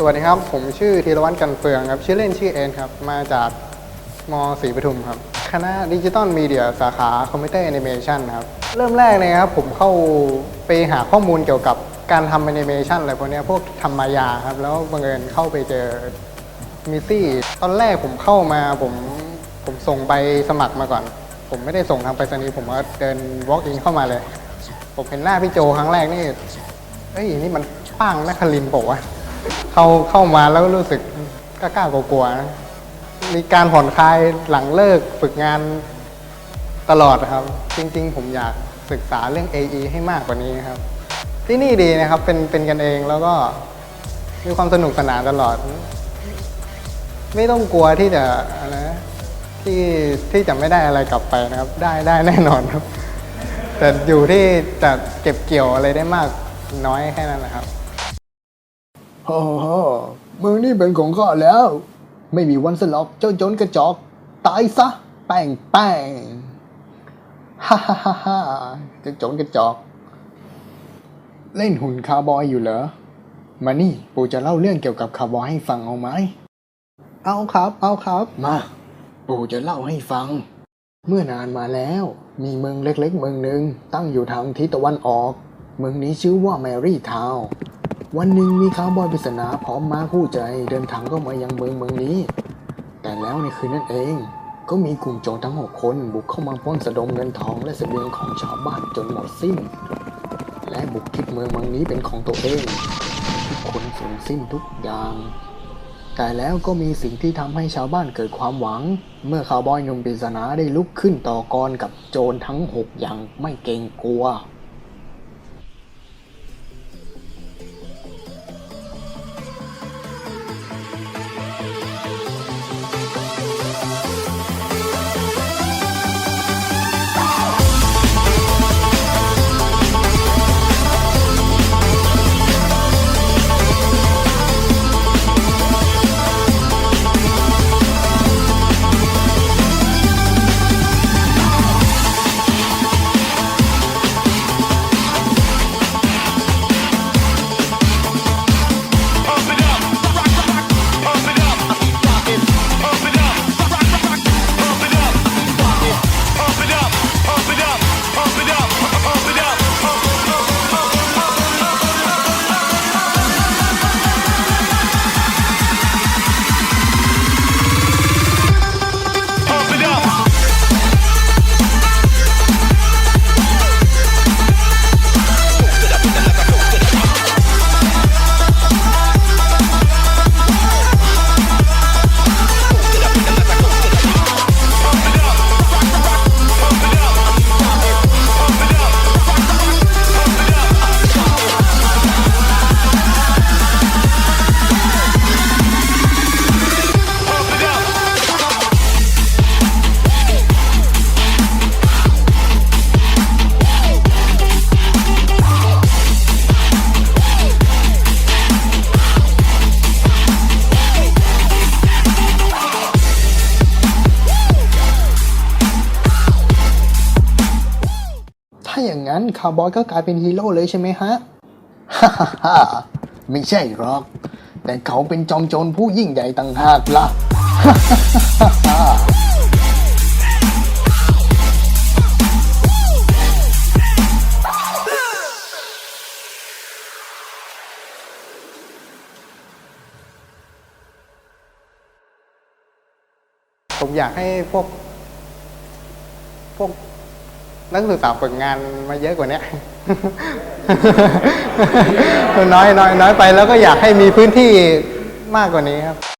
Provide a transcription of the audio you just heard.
สวัสดีครับ ผมชื่อธีรวัฒน์กันเฟืองครับ ชื่อเล่นชื่อเอ็นครับ มาจากมศรีปทุมครับ คณะดิจิตอลมีเดียสาขาคอมพิวเตอร์แอนิเมชันครับ เริ่มแรกเลยครับ ผมเข้าไปหาข้อมูลเกี่ยวกับการทำแอนิเมชันอะไรพวกนี้พวกทำมายาครับ แล้วบังเอิญเข้าไปเจอมิซี่ ตอนแรกผมเข้ามาผมผมส่งไปสมัครมาก่อน ผมไม่ได้ส่งทางไปรษณีย์ผมก็เดิน walk in เข้ามาเลย ผมเห็นหน้าพี่โจครั้งแรกนี่เอ้ยนี่มันป้างนครินบอกว่าวะ เข้าเข้ามาแล้วรู้สึกกล้ากลัวๆนะมีการผ่อนคลายหลังเลิกฝึกงานตลอดครับ จริง ๆ ผมอยากศึกษาเรื่อง AE ให้มากกว่านี้ครับ ที่นี่ดีนะครับเป็นเป็นกันเองแล้วก็มีความสนุกสนานตลอด ไม่ต้องกลัวที่จะอะไรนะที่ที่จะไม่ได้อะไรกลับไปนะครับ ได้ได้แน่นอนครับ แต่อยู่ที่จะเก็บเกี่ยวอะไรได้มากน้อยแค่นั้นแหละครับ ฮ่าฮ่ามึงนี่เป็นของข้าแล้ว ไม่มีวันสลอกเจ้าโจนกระจอก ตายซะ แป้งแป้งฮ่าฮ่าฮ่าเจ้าโจนกระจอก เล่นหุ่นคาวบอยอยู่เหรอ มานี่ปู่จะเล่าเรื่องเกี่ยวกับคาวบอยให้ฟังเอาไหม เอาครับ เอาครับ มา ปู่จะเล่าให้ฟัง เมื่อนานมาแล้ว มีเมืองเล็กๆ เมืองหนึ่งตั้งอยู่ทางทิศตะวันออก เมืองนี้ชื่อว่าแมรี่ทาว วันหนึ่งมีคาวบอยปริศนาพร้อมม้าคู่ใจเดินทางเข้ามายังเมืองเมืองนี้ แต่แล้วในคืนนั้นเอง ก็มีกลุ่มโจรทั้งหกคนบุกเข้ามาปล้นสะดมเงินทองและเสบียงของชาวบ้านจนหมดสิ้น และบุกคิดเมืองเมืองนี้เป็นของตัวเอง ทุกคนสูญสิ้นทุกอย่าง แต่แล้วก็มีสิ่งที่ทำให้ชาวบ้านเกิดความหวัง เมื่อคาวบอยหนุ่มปริศนาได้ลุกขึ้นต่อกรกับโจรทั้งหกอย่างไม่เกรงกลัว งั้นคาวบอยก็กลายเป็นฮีโร่เลยใช่ไหมฮะฮ่าฮ่าฮ่าไม่ใช่หรอก แต่เขาเป็นจอมโจรผู้ยิ่งใหญ่ต่างหากล่ะฮ่าฮ่าฮ่าฮ่าผมอยากให้พวกพวก นักศึกษาฝึกงานมาเยอะกว่านี้น้อยน้อยน้อยไปแล้วก็อยากให้มีพื้นที่มากกว่านี้ครับ